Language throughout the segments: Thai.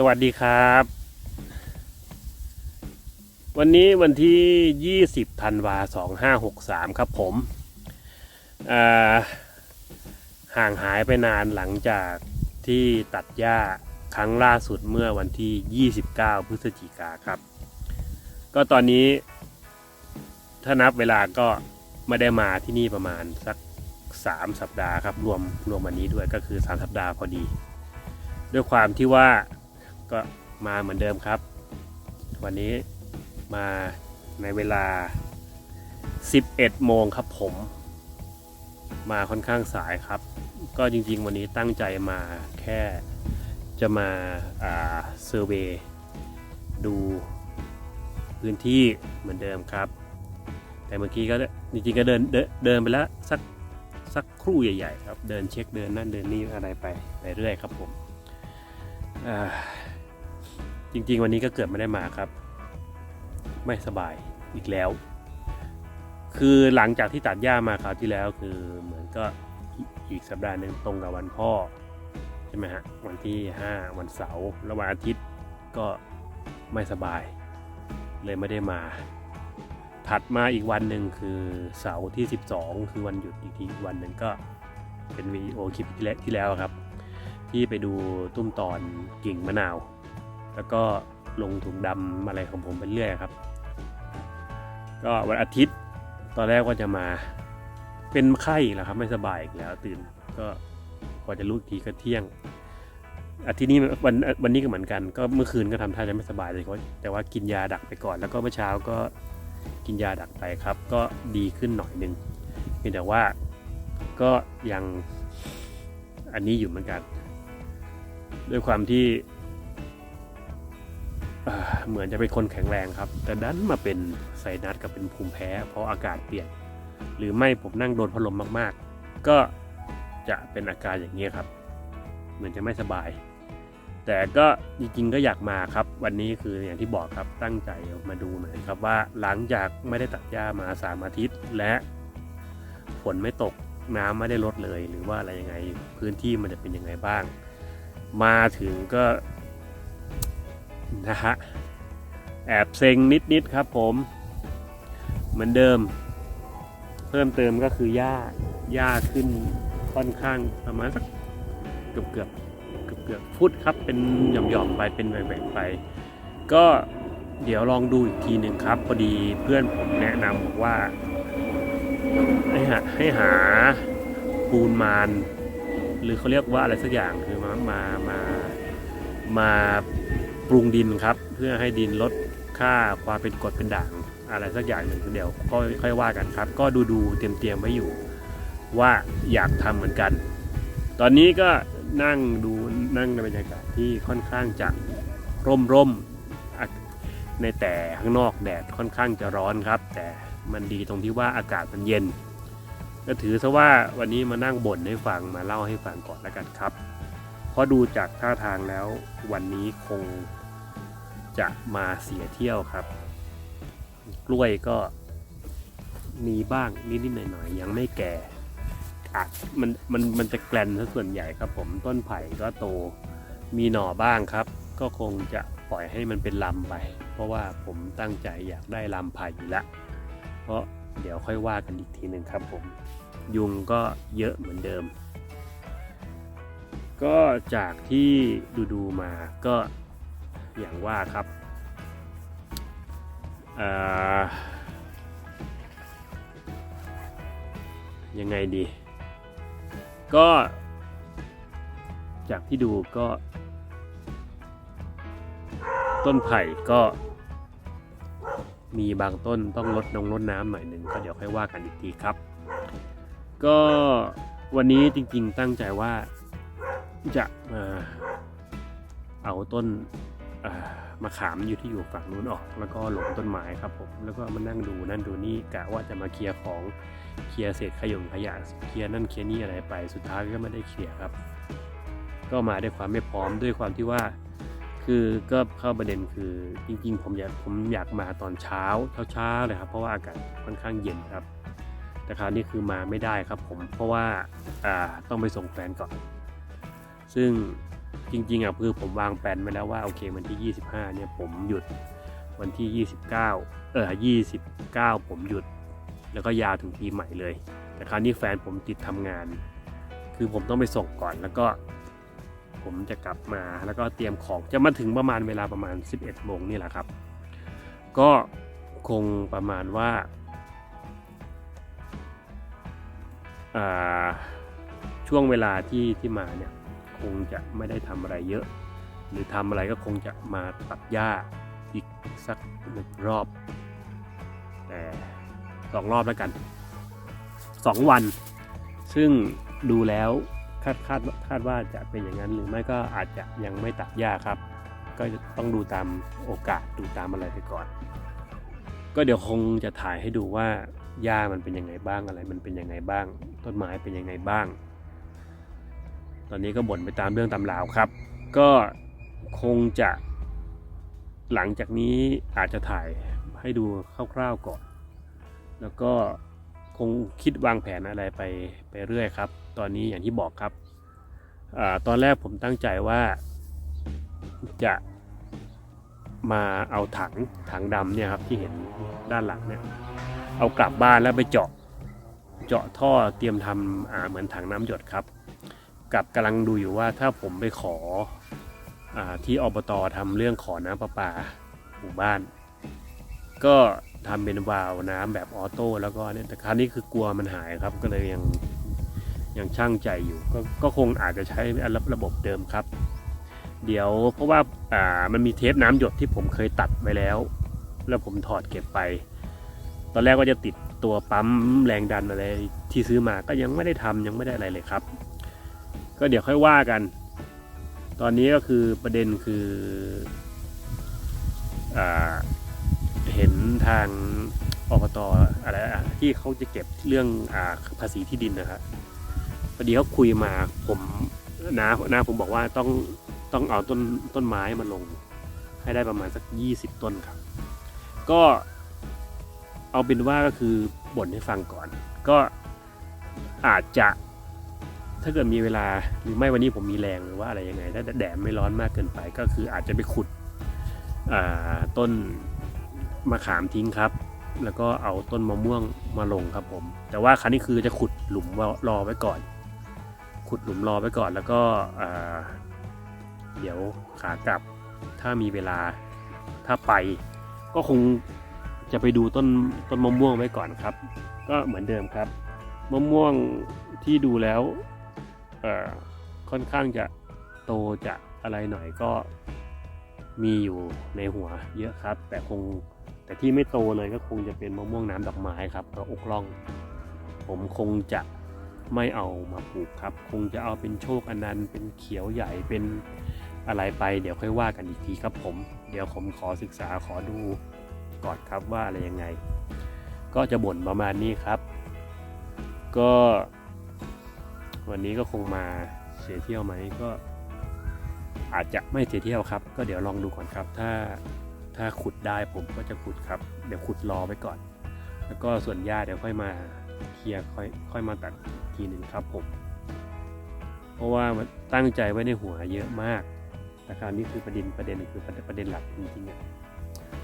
สวัสดีครับ วันนี้วันที่ 20ธันวา2563 ครับผมห่างหายไปนานหลังจากที่ตัดหญ้าครั้งล่าสุดเมื่อวันที่ 29 พฤศจิกาครับ ก็ตอนนี้ ถ้านับเวลาก็ไม่ได้มาที่นี่ประมาณสัก 3 สัปดาห์ครับ รวมรวมวันนี้ด้วยก็คือ 3 สัปดาห์พอดี ด้วยความที่ว่า ก็มาเหมือนเดิมครับ วันนี้มาในเวลา 11 โมงครับผม มาค่อนข้างสายครับ ก็จริงๆ วันนี้ตั้งใจมาแค่จะมาเซอร์เวย์ดูพื้นที่เหมือนเดิมครับ แต่เมื่อกี้ก็จริงๆก็เดินเดินเดินไปแล้วสักสักครู่ใหญ่ๆครับ เดินเช็คเดินนั่นเดินนี่อะไรไปไปเรื่อยครับผมอ่า จริง ๆ วันนี้ก็เกิดไม่ได้มาครับ ไม่สบายอีกแล้ว คือหลังจากที่ตัดหญ้ามาคราวที่แล้วคือเหมือนก็อีกสัปดาห์หนึ่งตรงกับวันพ่อใช่ไหมฮะวันที่ 5 วันเสาร์แล้ววันอาทิตย์ก็ไม่สบาย เลยไม่ได้มา ถัดมาอีกวันหนึ่งคือเสาร์ที่ 12 คือวันหยุดอีกทีวันหนึ่งก็เป็นวิดีโอคลิปที่แล้วครับ ที่ไปดูตุ้มตอนกิ่งมะนาว แล้วก็ลงถุงดำอะไรของผมไปเรื่อยครับ ก็วันอาทิตย์ตอนแรกว่าจะมาเป็นไข้แล้วครับ ไม่สบายอีกแล้วตื่นก็กว่าจะรู้อีกทีก็เที่ยง อาทิตย์นี้วันวันนี้ก็เหมือนกัน ก็เมื่อคืนก็ทำท่าจะไม่สบายเลยแต่ว่ากินยาดักไปก่อน แล้วก็เมื่อเช้าก็กินยาดักไปครับ ก็ดีขึ้นหน่อยนึงเพียงแต่ว่าก็ยังอันนี้อยู่เหมือนกัน ด้วยความที่ เหมือนจะเป็นคนแข็งแรงครับ แต่ดันมาเป็นไซนัสกับเป็นภูมิแพ้ เพราะอากาศเปลี่ยน หรือไม่ผมนั่งโดนพัดลมมากๆ ก็จะเป็นอาการอย่างนี้ครับ เหมือนจะไม่สบาย แต่ก็จริงๆก็อยากมาครับ วันนี้คืออย่างที่บอกครับตั้งใจมาดูหน่อยครับว่าหลังจากไม่ได้ตัดหญ้ามาสามอาทิตย์ และฝนไม่ตกน้ำไม่ได้ลดเลย หรือว่าอะไรยังไงพื้นที่มันจะเป็นยังไงบ้าง มาถึงก็นะฮะ แอบเซ็งนิดๆครับผม เหมือนเดิม เพิ่มเติมก็คือหญ้าหญ้าขึ้นค่อนข้างประมาณสักเกือบเกือบเกือบเกือบฟุตครับเป็นหย่อมๆไปเป็นแหว่งๆไป ก็เดี๋ยวลองดูอีกทีหนึ่งครับพอดีเพื่อนผมแนะนำบอกว่า ให้หาให้หาปูนมานหรือเขาเรียกว่าอะไรสักอย่างคือมามามามาปรุงดินครับ เพื่อให้ดินลด ค่าความเป็นกรดเป็นด่างอะไรสักอย่างหนึ่งเดี๋ยวก็ค่อยว่ากันครับ ก็ดูดูเตรียมเตรียมๆไว้อยู่ ว่าอยากทำเหมือนกัน ตอนนี้ก็นั่งดูนั่งในบรรยากาศที่ค่อนข้างจะร่มร่มในแต่ข้างนอกแดดค่อนข้างจะร้อนครับ แต่มันดีตรงที่ว่าอากาศมันเย็น ก็ถือซะว่าวันนี้มานั่งบ่นให้ฟังมาเล่าให้ฟังก่อนแล้วกันครับ เพราะดูจากท่าทางแล้ววันนี้คง จะมาเสียเที่ยวครับ กล้วยก็มีบ้างนิดๆหน่อยๆยังไม่แก่อาจมันมันมันจะแกลนซะส่วนใหญ่ครับผมต้นไผ่ก็โตมีหน่อบ้างครับ ก็คงจะปล่อยให้มันเป็นลำไป เพราะว่าผมตั้งใจอยากได้ลำไผ่อยู่ละเพราะเดี๋ยวค่อยว่ากันอีกทีหนึ่งครับผม ยุงก็เยอะเหมือนเดิม ก็จากที่ดูดูๆมาก็อย่างว่าครับ ยังไงดี ก็ จากที่ดูก็ ต้นไผ่ก็ มีบางต้นต้องลดนองลดน้ำหน่อยหนึ่งก็เดี๋ยวค่อยว่ากันอีกทีครับ ก็วันนี้จริงๆตั้งใจว่าจะมาเอาต้น มะขามอยู่ที่อยู่ฝั่งนู้นออก แล้วก็หลงต้นไม้ครับผมแล้วก็มานั่งดูนั่นดูนี่กะว่าจะมาเคลียร์ของเคลียร์เศษขยงขยะเคลียร์นั่นเคลียร์นี่อะไรไป สุดท้ายก็ไม่ได้เคลียร์ครับ ก็มาด้วยความไม่พร้อมด้วยความที่ว่า คือก็เข้าประเด็นคือจริงๆ ผมอยากผมอยากมาตอนเช้าเช้าๆเลยครับเพราะว่าอากาศค่อนข้างเย็นครับ แต่คราวนี้คือมาไม่ได้ครับผมเพราะว่าต้องไปส่งแฟนก่อน ซึ่ง จริงๆอะคือผมวางแผนไว้แล้วว่าโอเควันที่ 25 เนี่ยผมหยุดวันที่ 29 เออ 29 ผมหยุด แล้วก็ยาวถึงปีใหม่เลย แต่คราวนี้แฟนผมติดทำงาน คือผมต้องไปส่งก่อนแล้วก็ ผมจะกลับมาแล้วก็เตรียมของจะมาถึงประมาณเวลาประมาณ 11โมงนี่แหละครับ ก็คงประมาณว่าอ่าช่วงเวลาที่ที่มาเนี่ย คงจะไม่ได้ทำอะไรเยอะ หรือทำอะไรก็คงจะมาตัดหญ้าอีกสักหนึ่งรอบ แต่สองรอบแล้วกันสองวัน ซึ่งดูแล้วคาดคาดคาดว่าจะเป็นอย่างนั้นหรือไม่ก็อาจจะยังไม่ตัดหญ้าครับ ก็ต้องดูตามโอกาสดูตามอะไรไปก่อน ก็เดี๋ยวคงจะถ่ายให้ดูว่าหญ้ามันเป็นยังไงบ้างอะไร มันเป็นยังไงบ้าง ต้นไม้เป็นยังไงบ้าง ตอนนี้ก็บ่นไปตามเรื่องตามราวครับ ก็คงจะหลังจากนี้อาจจะถ่ายให้ดูคร่าวๆก่อน แล้วก็คงคิดวางแผนอะไรไปไปเรื่อยครับ ตอนนี้อย่างที่บอกครับอตอนแรกผมตั้งใจว่าจะมาเอาถังถังดำเนี่ยครับที่เห็นด้านหลังเนี่ยเอากลับบ้านแล้วไปเจาะ เจาะท่อเตรียมทำเหมือนถังน้ำหยดครับ กับกำลังดูอยู่ว่าถ้าผมไปขออที่อบตทำเรื่องขอน้ำประปาหมู่บ้าน ก็ทำเป็นวาล์วน้ำแบบออโต้แล้วก็เนี่ยแต่คราวนี้คือกลัวมันหายครับก็เลยยังยังช่างใจอยู่ก็ก็คงอาจจะใช้ระระบบเดิมครับ เดี๋ยวเพราะว่าอ่ามันมีเทปน้ำหยดที่ผมเคยตัดไว้แล้ว แล้วผมถอดเก็บไป ตอนแรกก็จะติดตัวปั๊มแรงดันอะไรที่ซื้อมาก็ยังไม่ได้ทำยังไม่ได้อะไรเลยครับ ก็เดี๋ยวค่อยว่ากัน ตอนนี้ก็คือประเด็นคืออาเห็นทางอบตอะไรอะที่เขาจะเก็บเรื่องอาภาษีที่ดินนะครับพอดีเขาคุยมาผมนานาผมบอกว่าต้องต้องเอาต้นต้นไม้มาลง ให้ได้ประมาณสัก 20 ต้นครับ ก็เอาเป็นว่าก็คือบ่นให้ฟังก่อน ก็อาจจะ ถ้าเกิดมีเวลาหรือไม่วันนี้ผมมีแรงหรือว่าอะไรยังไง ถ้าแดดไม่ร้อนมากเกินไป ก็คืออาจจะไปขุดต้นมะขามทิ้งครับ แล้วก็เอาต้นมะม่วงมาลงครับผม แต่ว่าครั้นี้คือจะขุดหลุมรอไว้ก่อน ขุดหลุมรอไว้ก่อนแล้วก็เดี๋ยวขากลับถ้ามีเวลาถ้าไป ก็คงจะไปดูต้นต้นมะม่วงไว้ก่อนครับ ก็เหมือนเดิมครับมะม่วงที่ดูแล้ว เอ่อค่อนข้างจะโตจะอะไรหน่อยก็มีอยู่ในหัวเยอะครับ แต่คงแต่ที่ไม่โตเลยก็คงจะเป็นมะม่วงน้ำดอกไม้ครับก็อกล่อง ผมคงจะไม่เอามาปลูกครับ คงจะเอาเป็นโชคอนันต์เป็นเขียวใหญ่เป็นอะไรไป เดี๋ยวค่อยว่ากันอีกทีครับผม เดี๋ยวผมขอศึกษาขอดูก่อนครับว่าอะไรยังไง ก็จะบ่นประมาณนี้ครับ ก็ วันนี้ก็คงมาเสียเที่ยวไหมก็ อาจจะไม่เสียเที่ยวครับ ก็เดี๋ยวลองดูก่อนครับ ถ้าถ้าขุดได้ผมก็จะขุดครับ เดี๋ยวขุดรอไว้ก่อน แล้วก็ส่วนหญ้าเดี๋ยวค่อยมาเคลียร์ค่อยค่อยมาตัดทีหนึ่งครับผม เพราะว่าตั้งใจไว้ในหัวเยอะมาก แต่คราวนี้คือประเด็นประเด็นคือประเด็นหลักจริงๆอะ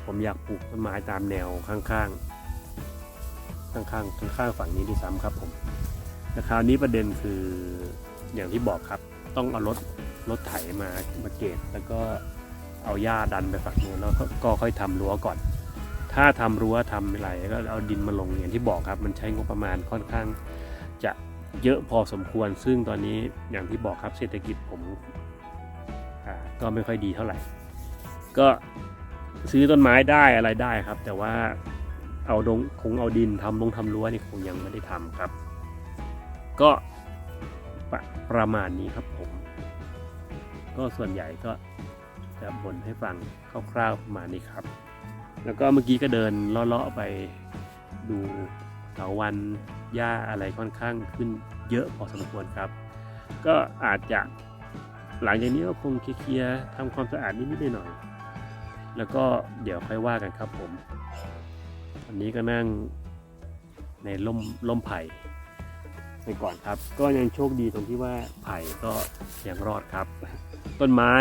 ผมอยากปลูกต้นไม้ตามแนวข้างๆข้างๆข้างๆฝั่งนี้ด้วยซ้ำครับผม แต่คราวนี้ประเด็นคืออย่างที่บอกครับ ต้องเอารถรถไถมามาเกตแล้วก็เอาหญ้าดันไปฝั่งนู้นแล้วก็ก็ค่อยทำรั้วก่อน ถ้าทำรั้วทำอะไรก็เอาดินมาลงอย่างที่บอกครับ มันใช้งบประมาณค่อนข้างจะเยอะพอสมควร ซึ่งตอนนี้อย่างที่บอกครับเศรษฐกิจผมก็ไม่ค่อยดีเท่าไหร่ ก็ซื้อต้นไม้ได้อะไรได้ครับ แต่ว่าเอาดงคงเอาดินทำลงทำรั้วนี่คงยังไม่ได้ทำครับ ก็ประประมาณนี้ครับผม ก็ส่วนใหญ่ก็จะบ่นให้ฟังคร่าวๆประมาณนี้ครับ แล้วก็เมื่อกี้ก็เดินเลาะๆไปดูเถาวันหญ้าอะไรค่อนข้างขึ้นเยอะพอสมควรครับ ก็อาจจะหลังจากนี้ก็คงเคลียร์ทำความสะอาดนิดๆหน่อยๆแล้วก็เดี๋ยวค่อยว่ากันครับผมวันนี้ก็นั่งในร่มร่มไผ่ ไปก่อนครับ ก็ยังโชคดีตรงที่ว่าไผ่ก็ยังรอดครับ ต้นไม้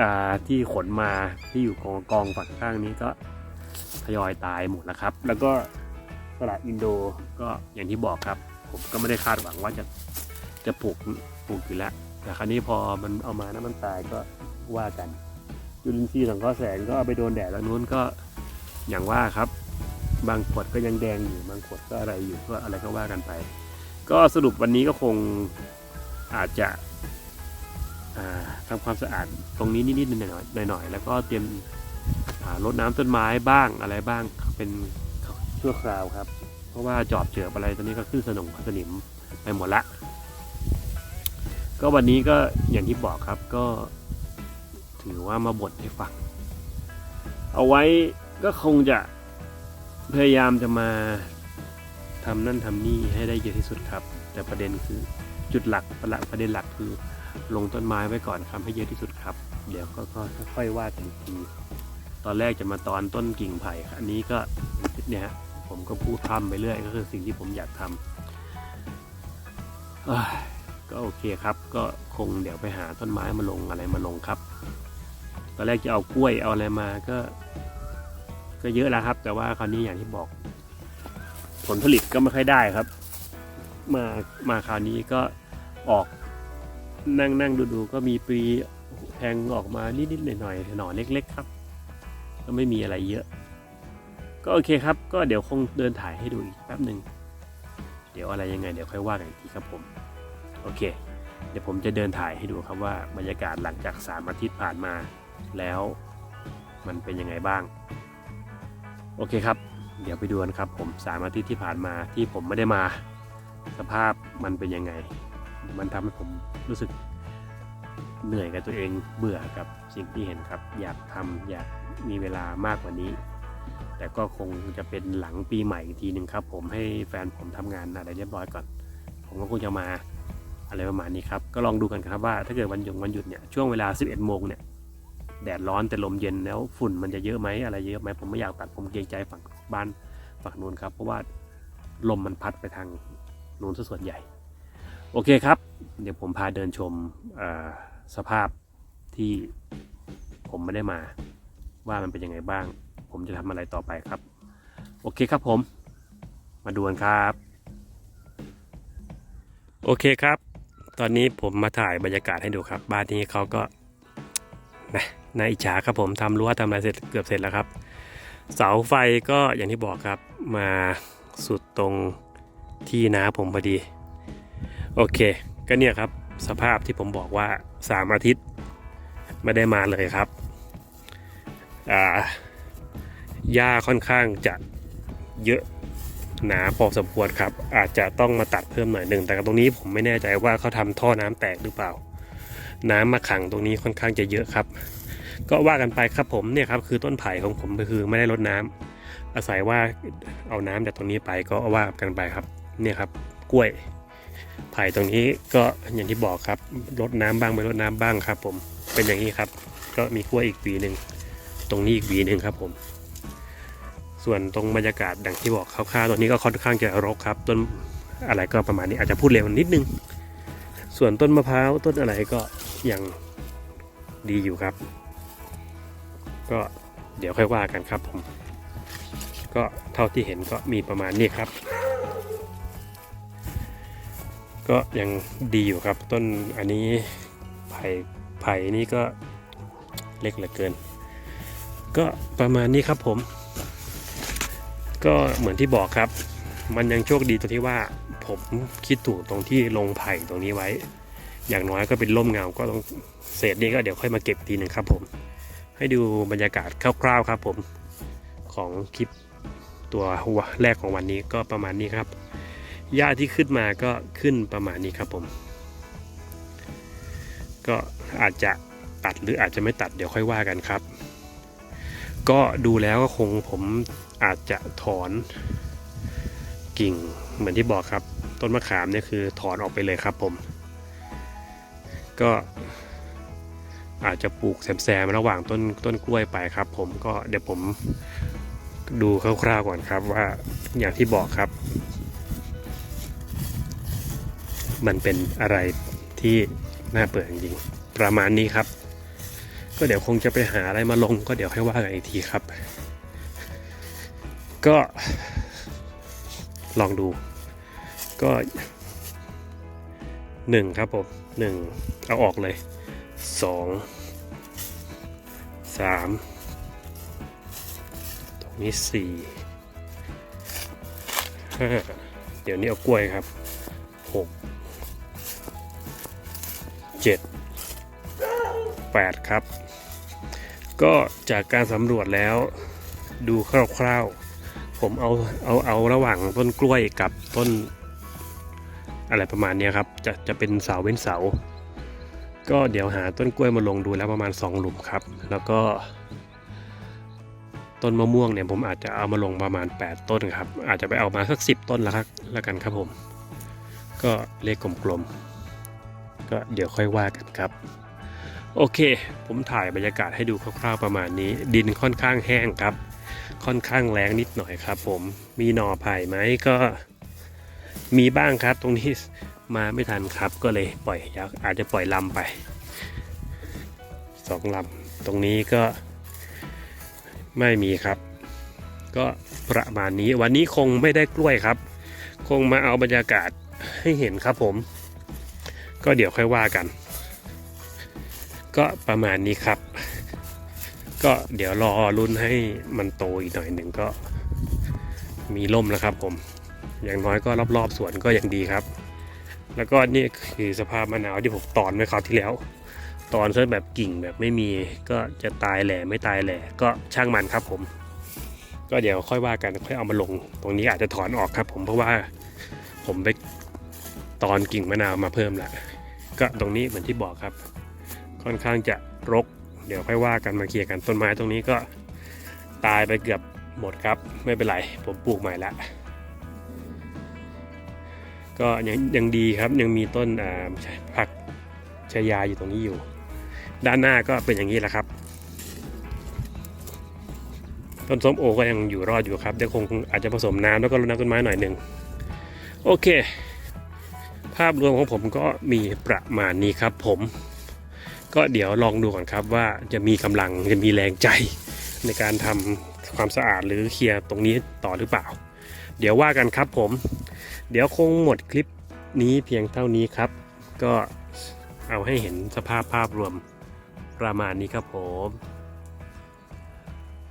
อ่าที่ขนมาที่อยู่กองกองฝั่งข้างนี้ก็ทยอยตายหมดแล้วครับ แล้วก็ตลาดอินโดก็อย่างที่บอกครับ ผมก็ไม่ได้คาดหวังว่าจะจะปลูกปลูกอยู่แล้วแต่คราวนี้พอมันเอามาแล้วมันตายก็ว่ากันจุลินทรีย์สังเคราะห์แสงก็เอาไปโดนแดดแล้วนู้นก็อย่างว่าครับ บางขวดก็ยังแดงอยู่บางขวดก็อะไรอยู่ก็อะไรก็ว่ากันไป ก็สรุปวันนี้ก็คงอาจจะทำความสะอาดตรงนี้นิดๆหน่อยๆหน่อยๆแล้วก็เตรียมรดน้ำต้นไม้บ้างอะไรบ้างเป็นชั่วคราวครับ เพราะว่าจอบเจือบอะไรตอนนี้ก็ขึ้นสนงสนิมไปหมดละ ก็วันนี้ก็อย่างที่บอกครับก็ถือว่ามาบ่นให้ฟัง เอาไว้ก็คงจะพยายามจะมา ทำนั่นทำนี่ให้ได้เยอะที่สุดครับ แต่ประเด็นคือจุดหลักประลักประเด็นหลักคือ ลงต้นไม้ไว้ก่อนครับให้เยอะที่สุดครับ เดี๋ยวก็ค่อยๆว่ากันอีกทีตอนแรกจะมาตอนต้นกิ่งไผ่ครับอันนี้ก็เนี่ยฮะผมก็พูดทำไปเรื่อยก็คือสิ่งที่ผมอยากทำก็โอเคครับ ก็คงเดี๋ยวไปหาต้นไม้มาลงอะไรมาลงครับ ตอนแรกจะเอากล้วยเอาอะไรมาก็ ก็เยอะแล้วครับ แต่ว่าคราวนี้อย่างที่บอก ผลผลิตก็ไม่ค่อยได้ครับ มามาคราวนี้ก็ออกนั่งนั่งดูดูๆก็มีปลีแทงออกมานิดๆหน่อยๆหน่อเล็ก ๆ ครับ ก็ไม่มีอะไรเยอะ ก็โอเคครับ ก็เดี๋ยวคงเดินถ่ายให้ดูอีกแป๊บหนึ่งเดี๋ยวอะไรยังไงเดี๋ยวค่อยว่ากันอีกทีครับผม โอเค เดี๋ยวผมจะเดินถ่ายให้ดูครับว่าบรรยากาศหลังจากสามอาทิตย์ผ่านมาแล้วมันเป็นยังไงบ้าง โอเคครับ เดี๋ยวไปดูกันครับผมสามอาทิตย์ที่ผ่านมาที่ผมไม่ได้มา สภาพมันเป็นยังไง มันทำให้ผมรู้สึกเหนื่อยกับตัวเองเบื่อกับสิ่งที่เห็นครับ อยากทำอยากมีเวลามากกว่านี้ แต่ก็คงจะเป็นหลังปีใหม่อีกทีหนึ่งครับ ผมให้แฟนผมทำงานอะไรเรียบร้อยก่อน ผมก็คงจะมาอะไรประมาณนี้ครับ ก็ลองดูกันครับว่าถ้าเกิดวันหยุดวันหยุดเนี่ยช่วงเวลา 11โมงเนี่ยแดดร้อนแต่ลมเย็นแล้วฝุ่นมันจะเยอะไหมอะไรเยอะไหมผมไม่อยากตัดผมเกรงใจฝั่ง บ้านฝั่งนู้นครับ เพราะว่าลมมันพัดไปทางนู้นซะส่วนใหญ่ โอเคครับ เดี๋ยวผมพาเดินชมสภาพที่ผมไม่ได้มา ว่ามันเป็นยังไงบ้าง ผมจะทำอะไรต่อไปครับ โอเคครับผม มาดูกันครับ โอเคครับ ตอนนี้ผมมาถ่ายบรรยากาศให้ดูครับ บ้านนี้เขาก็นะนายอิจฉาครับผมทำรั้วทำอะไรเสร็จเกือบเสร็จแล้วครับ เสาไฟก็อย่างที่บอกครับมาสุดตรงที่นาผมพอดี โอเค ก็เนี่ยครับสภาพที่ผมบอกว่าสามอาทิตย์ไม่ได้มาเลยครับอ่าหญ้าค่อนข้างจะเยอะหนาพอสมควรครับ อาจจะต้องมาตัดเพิ่มหน่อยหนึ่งแต่ตรงนี้ผมไม่แน่ใจว่าเขาทำท่อน้ำแตกหรือเปล่า น้ำมาขังตรงนี้ค่อนข้างจะเยอะครับ ก็ว่ากันไปครับผมเนี่ยครับคือต้นไผ่ของผมก็คือไม่ได้รดน้ำอาศัยว่าเอาน้ำจากตรงนี้ไปก็ว่ากันไปครับเนี่ยครับกล้วยไผ่ตรงนี้ก็อย่างที่บอกครับรดน้ำบ้างไม่รดน้ำบ้างครับ ผมเป็นอย่างนี้ครับ ก็มีกล้วยอีกหวีหนึ่งตรงนี้อีกหวีหนึ่งครับผม ส่วนตรงบรรยากาศดังที่บอกคร่าวๆตรงนี้ก็ค่อนข้างจะรกครับต้นอะไรก็ประมาณนี้อาจจะพูดเร็วนิดนึง ส่วนต้นมะพร้าวต้นอะไรก็ยังดีอยู่ครับ ก็เดี๋ยวค่อยว่ากันครับผม ก็เท่าที่เห็นก็มีประมาณนี้ครับ ก็ยังดีอยู่ครับ ต้นอันนี้ไผ่ไผ่นี่ก็เล็กเหลือเกิน ก็ประมาณนี้ครับผม ก็เหมือนที่บอกครับ มันยังโชคดีตรงที่ว่าผมคิดถูกตรงที่ลงไผ่ตรงนี้ไว้ อย่างน้อยก็เป็นร่มเงาก็ต้องเศษนี้ก็เดี๋ยวค่อยมาเก็บทีหนึ่งครับผม ให้ดูบรรยากาศคร่าวๆครับผมของคลิปตัวหัวแรกของวันนี้ก็ประมาณนี้ครับหญ้าที่ขึ้นมาก็ขึ้นประมาณนี้ครับผม ก็อาจจะตัดหรืออาจจะไม่ตัดเดี๋ยวค่อยว่ากันครับ ก็ดูแล้วก็คงผมอาจจะถอนกิ่งเหมือนที่บอกครับ ต้นมะขามเนี่ยคือถอนออกไปเลยครับผม ก็ อาจจะปลูกแซมๆระหว่างต้นต้นกล้วยไปครับ ผมก็เดี๋ยวผมดูคร่าวๆก่อนครับว่าอย่างที่บอกครับ มันเป็นอะไรที่น่าเปิดจริงๆประมาณนี้ครับ ก็เดี๋ยวคงจะไปหาอะไรมาลง ก็เดี๋ยวให้ว่ากันอีกทีครับ ก็ลองดูก็หนึ่งครับผมหนึ่งเอาออกเลย สองสามตรงนี้สี่ห้าเดี๋ยวนี้เอากล้วยครับหกเจ็ดแปดครับ ก็จากการสำรวจแล้วดูคร่าวๆ ผมเอาเอาเอาระหว่างต้นกล้วยกับต้น อะไรประมาณนี้ครับ จะจะเป็นเสาเว้นเสา ก็เดี๋ยวหาต้นกล้วยมาลงดูแล้วประมาณ 2 หลุมครับ แล้วก็ ต้นมะม่วงเนี่ยผมอาจจะเอามาลงประมาณ 8 ต้นครับ อาจจะไปเอามาสัก 10 ต้นละครับแล้วกันครับผม ก็เลขกลมๆ ก็เดี๋ยวค่อยว่ากันครับ โอเค ผมถ่ายบรรยากาศให้ดูคร่าวๆประมาณนี้ ดินค่อนข้างแห้งครับ ค่อนข้างแรงนิดหน่อยครับ ผม มีหน่อไผ่ไหมก็มีบ้างครับตรงนี้ มาไม่ทันครับก็เลยปล่อยยาวอาจจะปล่อยลำไปสองลำตรงนี้ก็ไม่มีครับ ก็ประมาณนี้วันนี้คงไม่ได้กล้วยครับ คงมาเอาบรรยากาศให้เห็นครับผม ก็เดี๋ยวค่อยว่ากัน ก็ประมาณนี้ครับ ก็เดี๋ยวรอรุ่นให้มันโตอีกหน่อยหนึ่งก็มีร่มแล้วครับผม อย่างน้อยก็รอบๆสวนก็ยังดีครับ แล้วก็นี่คือสภาพมะนาวที่ผมตอนไว้คราวที่แล้ว ตอนซะแบบกิ่งแบบไม่มีก็จะตายแหล่ไม่ตายแหล่ก็ช่างมันครับผม ก็เดี๋ยวค่อยว่ากันค่อยเอามาลง ตรงนี้อาจจะถอนออกครับผมเพราะว่าผมไปตอนกิ่งมะนาวมาเพิ่มละก็ตรงนี้เหมือนที่บอกครับ ค่อนข้างจะรก เดี๋ยวค่อยว่ากันมาเคลียร์กันต้นไม้ตรงนี้ก็ตายไปเกือบหมดครับ ไม่เป็นไร ผมปลูกใหม่ละ ก็ยังยังดีครับยังมีต้นผักชายาอยู่ตรงนี้อยู่ ด้านหน้าก็เป็นอย่างนี้แหละครับ ต้นส้มโอก็ยังอยู่รอดอยู่ครับเดี๋ยวคงอาจจะผสมน้ำแล้วก็รดน้ำต้นไม้หน่อยหนึ่งโอเค ภาพรวมของผมก็มีประมาณนี้ครับผมก็เดี๋ยวลองดูก่อนครับว่าจะมีกำลังจะมีแรงใจในการทำความสะอาดหรือเคลียร์ตรงนี้ต่อหรือเปล่า เดี๋ยวว่ากันครับผม เดี๋ยวคงหมดคลิปนี้เพียงเท่านี้ครับ ก็เอาให้เห็นสภาพภาพรวมประมาณนี้ครับผม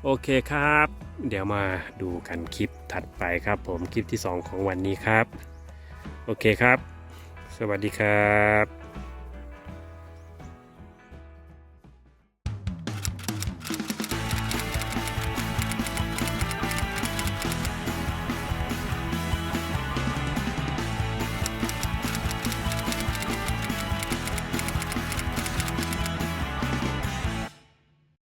โอเคครับ เดี๋ยวมาดูกันคลิปถัดไปครับผมคลิปที่ 2 ของวันนี้ครับ โอเคครับ สวัสดีครับ